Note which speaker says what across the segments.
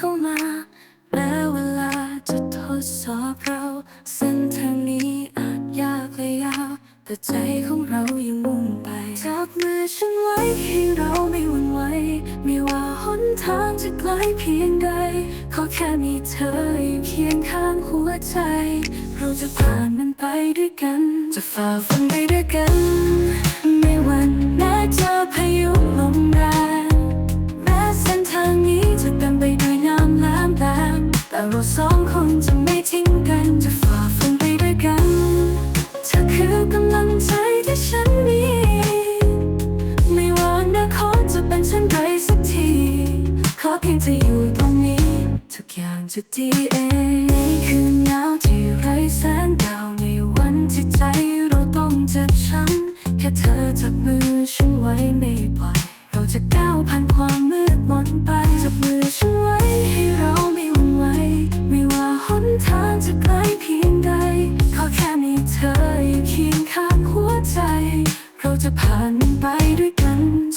Speaker 1: เข้ามาแม้เวลาจะทดสอบเราเส้นทางนี้อาจยากและยาว แต่ใจของเรายังมุ่งไปจับมือฉันไว้ให้เราไม่หวั่นไหวไม่ว่าหนทางจะไกลเพียงใด ขอแค่มีเธออยู่เคียงข้างหัวใจ เราจะผ่านมันไปด้วยกัน จะฝ่าฟันไปด้วยกัน แต่เราสองคนจะไม่ทิ้งกันจะฝ่าฟันไปด้วยกันเธอคือกำลังใจที่ฉันมี ไม่ว่าอนาคตจะเป็นเช่นไรสักที ขอเพียงจะอยู่ตรงนี้ ทุกอย่างจะดีเองคืนเงาที่ไร้แสง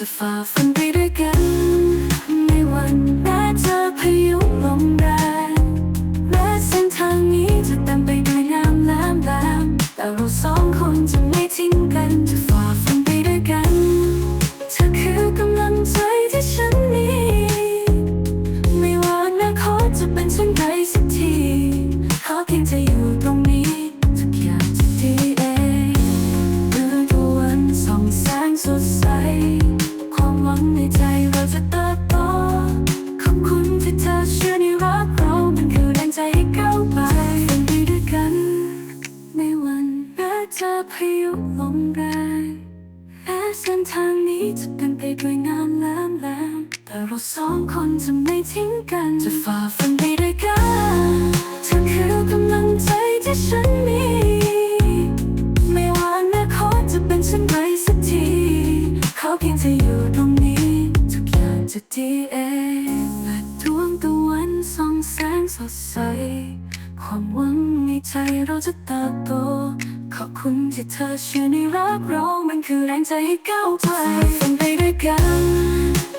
Speaker 1: จะฝ่าฟันไปด้วยกัน ในวันแม้เจอพายุลมแรงแม้เส้นทางนี้จะเต็มไปด้วยน้ำแหลมแหลมแต่เราสองคนจะไม่ ใจะเติบโตขอบคุณที่เธอเชื่อในรักเรามันคือแรงใจให้ก้าวไปฝันไปด้วยกัน ในวันแม้เจอพายุลมแรงแม้เส้นทางนี้จะเป็นไปด้วยน้ำแหลมแหลมแต่เราสองคนจะไม่ทิ้งกัน จะฝ่าฟันไปด้วยกันเธอคือกำลังใจที่ฉันมี ไม่ว่าอนาคตจะเป็นเช่นไร DA และดวงตะวันส่องแสงสดใส ความหวังในใจเราจะเติบโต ขอบคุณที่เธอเชื่อในรักเรา มันคือแรงใจให้ก้าวไปเป็นไปด้วยกัน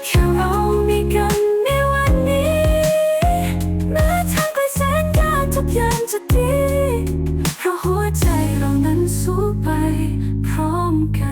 Speaker 1: แค่เรามีกันในวันนี้แม้ทางไกลแสนยากทุกอย่างจะดี เพราะหัวใจเรานั้นสู้ไปพร้อมกัน